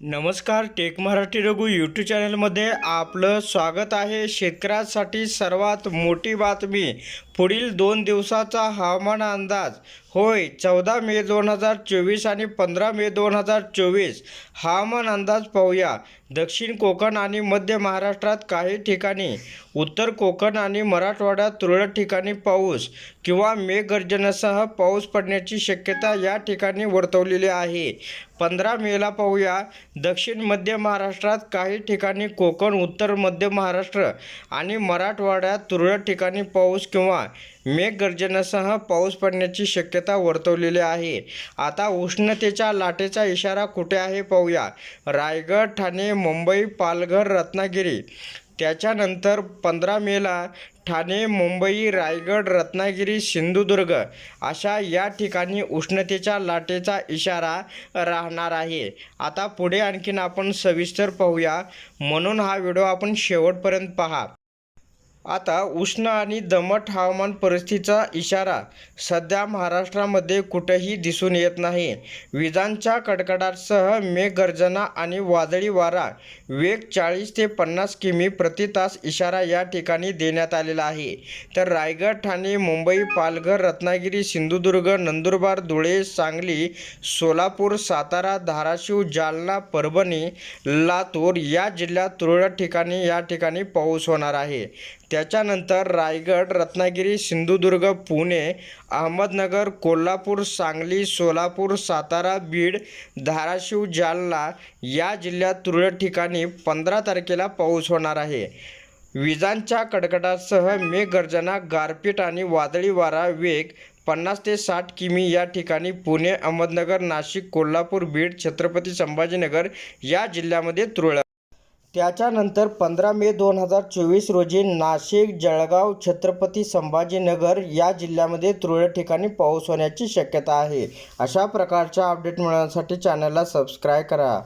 नमस्कार take Marathi Raghu YouTube चॅनलमध्ये आपलं स्वागत आहे. शेतकऱ्यांसाठी सर्वात मोठी बातमी पुढील दोन दिवसाचा हवामान अंदाज. होय चौदा मे दोन हजार चोवीस आणि पंधरा मे दोन हजार चोवीस. हवामान अंदाज पाहूया. दक्षिण कोकण आणि मध्य महाराष्ट्रात काही ठिकाणी उत्तर कोकण आणि मराठवाड्यात तुरळक ठिकाणी पाऊस किंवा मेघगर्जनेसह पाऊस पडण्याची शक्यता या ठिकाणी वर्तवलेली आहे. पंधरा मेला पाहूया. दक्षिण मध्य महाराष्ट्रात काही ठिकाणी कोकण उत्तर मध्य महाराष्ट्र आणि मराठवाड्यात तुरळक ठिकाणी पाऊस किंवा मेघगर्जनेसह पाऊस पडण्याची शक्यता वर्तवलेली आहे. आता उष्णतेच्या लाटेचा इशारा कुठे आहे पाहूया. रायगड ठाणे मुंबई पालघर रत्नागिरी. त्याच्यानंतर पंधरा मेला ठाणे मुंबई रायगड रत्नागिरी सिंधुदुर्ग अशा या ठिकाणी उष्णतेच्या लाटेचा इशारा राहणार आहे. आता पुढे आणखीन आपण सविस्तर पाहूया. म्हणून हा व्हिडिओ आपण शेवटपर्यंत पहा. आता उष्ण आणि दमट हवामान परिस्थितीचा इशारा सध्या महाराष्ट्रामध्ये कुठेही दिसून येत नाही. विजांच्या कडकडाटसह मेघगर्जना आणि वादळी वारा वेग चाळीस ते पन्नास किमी प्रति तास इशारा या ठिकाणी देण्यात आलेला आहे. तर रायगड ठाणे मुंबई पालघर रत्नागिरी सिंधुदुर्ग नंदुरबार धुळे सांगली सोलापूर सातारा धाराशिव जालना परभणी लातूर या जिल्ह्यात तुरळक ठिकाणी या ठिकाणी पाऊस होणार आहे. त्याच्यानंतर रायगड रत्नागिरी सिंधुदुर्ग पुणे अहमदनगर कोल्हापूर सांगली सोलापूर सातारा बीड धाराशिव जालना या जिल्ह्यात तुरळक ठिकाणी पंधरा तारखेला पाऊस होणार आहे. विजांच्या कडकडासह मेघगर्जना गारपीट आणि वादळी वारा वेग पन्नास ते साठ किमी या ठिकाणी पुणे अहमदनगर नाशिक कोल्हापूर बीड छत्रपती संभाजीनगर या जिल्ह्यामध्ये तुरळक त्याच्यानंतर पंधरा मे दोन हजार चोवीस रोजी नाशिक जळगाव छत्रपती संभाजीनगर या जिल्ह्यामध्ये तुरळक ठिकाणी पाऊस होण्याची शक्यता आहे. अशा प्रकारच्या अपडेट मिळवण्यासाठी चॅनलला सबस्क्राईब करा.